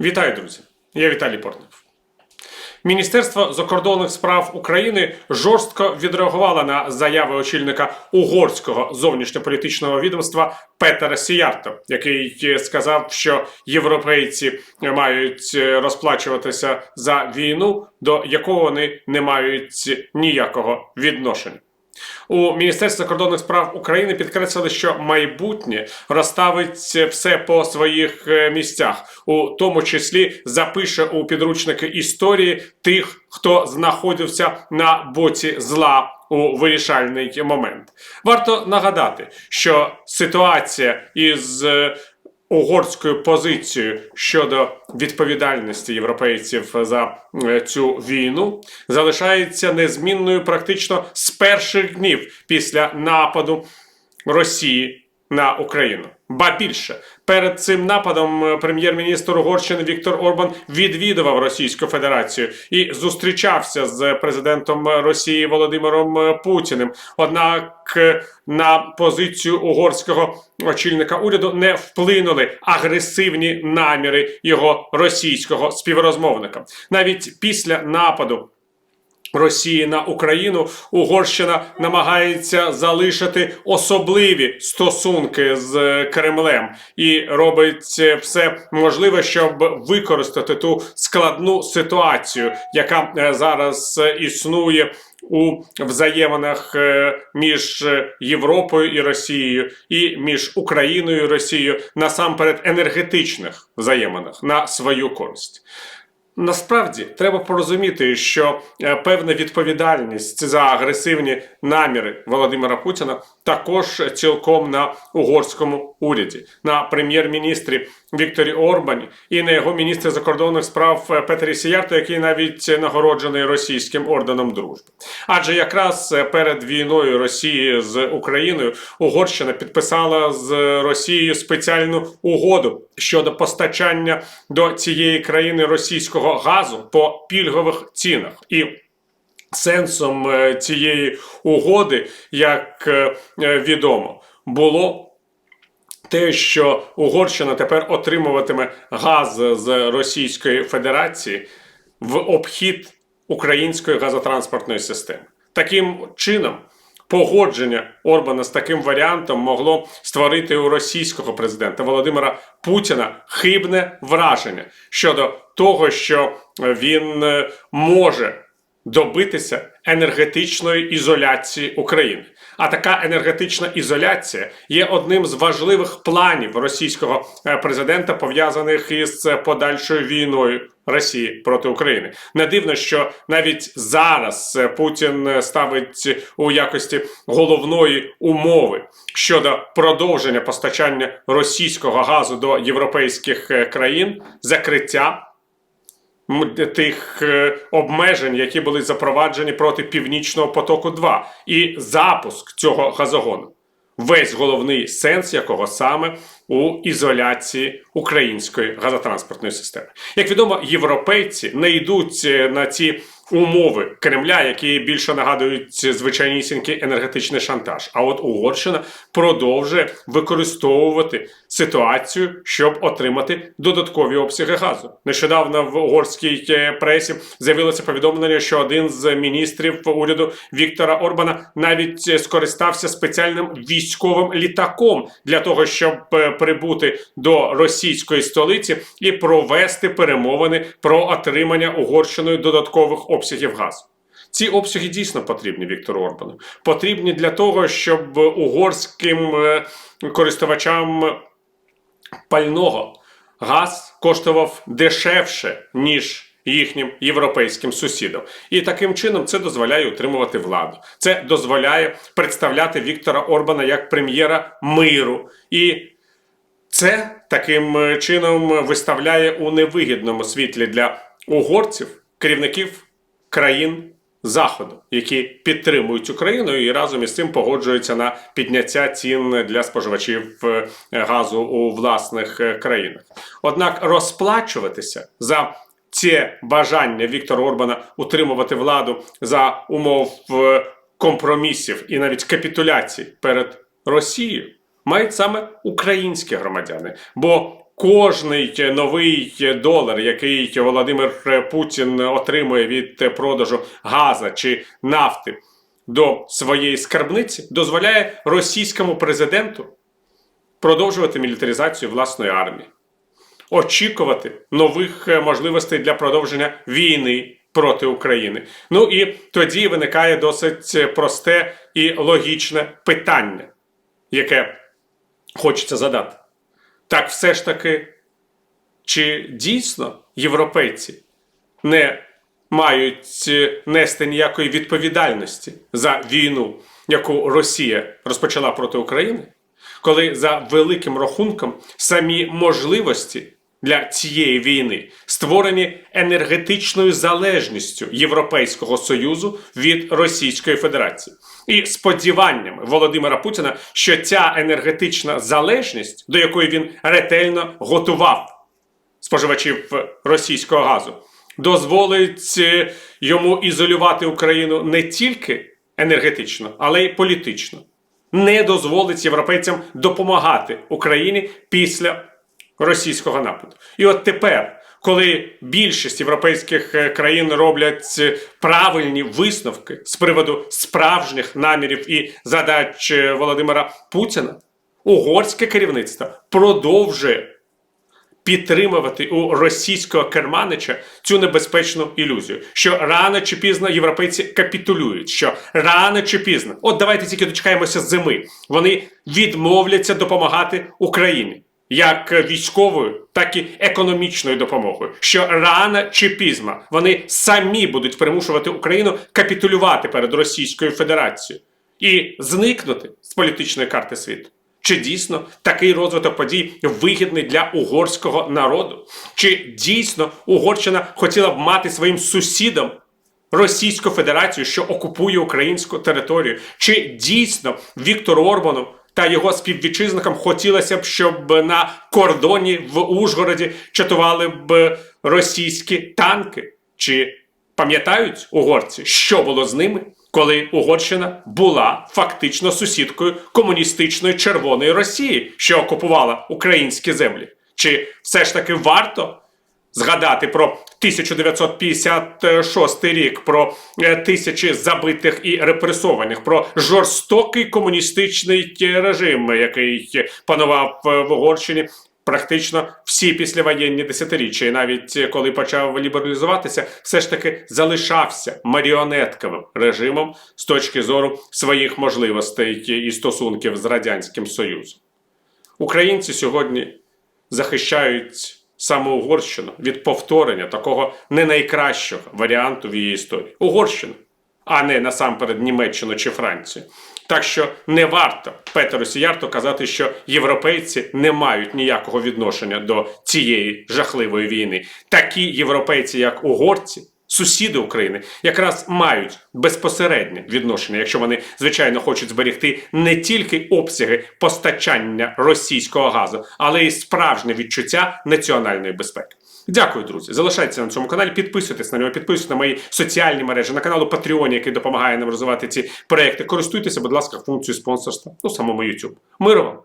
Вітаю, друзі! Я Віталій Портнов. Міністерство закордонних справ України жорстко відреагувало на заяви очільника угорського зовнішньополітичного відомства Петера Сіярто, який сказав, що європейці мають розплачуватися за війну, до якого вони не мають ніякого відношення. У Міністерстві закордонних справ України підкреслили, що майбутнє розставить все по своїх е, місцях, у тому числі запише у підручники історії тих, хто знаходився на боці зла у вирішальний момент. Варто нагадати, що ситуація із е, угорською позицією щодо відповідальності європейців за е, цю війну залишається незмінною практично з перших днів після нападу Росії на Україну. Ба більше перед цим нападом е, прем'єр-міністр Угорщини Віктор Орбан відвідував Російську Федерацію і зустрічався з президентом Росії Володимиром е, Путіним. Однак е, на позицію угорського очільника уряду не вплинули агресивні наміри його російського співрозмовника. Навіть після нападу. Росії на Україну Угорщина намагається залишити особливі стосунки з Кремлем і робить все можливе, щоб використати ту складну ситуацію, яка е, зараз е, існує у взаєминах е, між Європою і Росією, і між Україною і Росією насамперед енергетичних взаєминах на свою користь. Насправді треба порозуміти, що е, певна відповідальність за агресивні наміри Володимира Путіна також цілком на угорському уряді, на прем'єр-міністрі Вікторі Орбані і на його міністрі закордонних справ е, Петері Сіярто, який навіть нагороджений російським орденом дружби. Адже якраз е, перед війною Росії з Україною Угорщина підписала з Росією спеціальну угоду щодо постачання до цієї країни російського газу по пільгових цінах і. Сенсом е, цієї угоди, як е, е, відомо, було те, що Угорщина тепер отримуватиме газ з Російської Федерації в обхід української газотранспортної системи. Таким чином, погодження Орбана з таким варіантом могло створити у російського президента Володимира Путіна хибне враження щодо того, що він може добитися енергетичної ізоляції України. А така енергетична ізоляція є одним з важливих планів російського е, президента, пов'язаних із подальшою війною Росії проти України. Не дивно, що навіть зараз е, Путін ставить у якості головної умови щодо продовження постачання російського газу до європейських е, країн, закриття тих е, обмежень, які були запроваджені проти Північного потоку 2 і запуск цього газогону. Весь головний сенс якого саме у ізоляції української газотранспортної системи. Як відомо, європейці не йдуть е, на ці умови Кремля, які більше нагадують звичайнісінький енергетичний шантаж. А от Угорщина продовжує використовувати ситуацію, щоб отримати додаткові обсяги газу. Нещодавно в угорській е, пресі з'явилося повідомлення, що один з міністрів уряду Віктора Орбана навіть е, скористався спеціальним військовим літаком для того, щоб е, прибути до російської столиці і провести перемовини про отримання Угорщиною додаткових обсягів газу. Ці обсяги дійсно потрібні Віктору Орбану. Потрібні для того, щоб угорським е, користувачам пального газ коштував дешевше, ніж їхнім європейським сусідам. І таким чином це дозволяє утримувати владу. Це дозволяє представляти Віктора Орбана як прем'єра миру. І це таким е, чином виставляє у невигідному світлі для угорців керівників країн Заходу, які підтримують Україну і разом із цим погоджуються на підняття цін для споживачів е, газу у власних е, країнах. Однак розплачуватися за це бажання Віктора Орбана утримувати владу за умов е, компромісів і навіть капітуляцій перед Росією мають саме українські громадяни. Бо кожний новий долар, який Володимир Путін отримує від продажу газа чи нафти до своєї скарбниці, дозволяє російському президенту продовжувати мілітаризацію власної армії, очікувати нових можливостей для продовження війни проти України. Ну і тоді виникає досить просте і логічне питання, яке хочеться задати. Так все ж таки, чи дійсно європейці не мають е, нести ніякої відповідальності за війну, яку Росія розпочала проти України, коли за великим рахунком самі можливості для цієї війни створені енергетичною залежністю Європейського Союзу від Російської Федерації і сподіваннями Володимира Путіна, що ця енергетична залежність, до якої він ретельно готував споживачів російського газу, дозволить е, йому ізолювати Україну не тільки енергетично, але й політично. Не дозволить європейцям допомагати Україні після російського нападу. І от тепер, коли більшість європейських е, країн роблять е, правильні висновки з приводу справжніх намірів і задач е, Володимира Путіна, угорське керівництво продовжує підтримувати у російського керманича цю небезпечну ілюзію, що рано чи пізно європейці капітулюють, що рано чи пізно, от давайте тільки дочекаємося зими, вони відмовляться допомагати Україні. Як військовою, так і економічною допомогою, що рано чи пізно вони самі будуть примушувати Україну капітулювати перед Російською Федерацією і зникнути з політичної карти світу. Чи дійсно такий розвиток подій вигідний для угорського народу? Чи дійсно Угорщина хотіла б мати своїм сусідом Російську Федерацію, що окупує українську територію? Чи дійсно Віктору Орбану та його співвітчизникам хотілося б, щоб на кордоні в Ужгороді чатували б російські танки? Чи пам'ятають угорці, що було з ними? коли Угорщина була фактично сусідкою комуністичної Червоної Росії, що окупувала українські землі. Чи все ж таки варто згадати про 1956 рік, про е, тисячі забитих і репресованих, про жорстокий комуністичний режим, який панував е, в Угорщині практично всі післявоєнні десятиріччя, і навіть е, коли почав лібералізуватися, все ж таки залишався маріонетковим режимом з точки зору своїх можливостей і стосунків з радянським Союзом. Українці сьогодні захищають саме Угорщину від повторення такого не найкращого варіанту в її історії. Угорщину, а не насамперед Німеччину чи Францію. Так що не варто Петеру Сіярту казати, що європейці не мають ніякого відношення до цієї жахливої війни. Такі європейці, як угорці, сусіди України, якраз мають безпосереднє відношення, якщо вони звичайно хочуть зберегти не тільки обсяги постачання російського газу, але й справжнє відчуття національної безпеки. Дякую, друзі. Залишайтеся на цьому каналі, підписуйтесь на нього, підписуйтесь на мої соціальні мережі, на каналу Patreon, який допомагає нам розвивати ці проекти. Користуйтеся, будь ласка, функцією спонсорства у самому YouTube. Миру вам!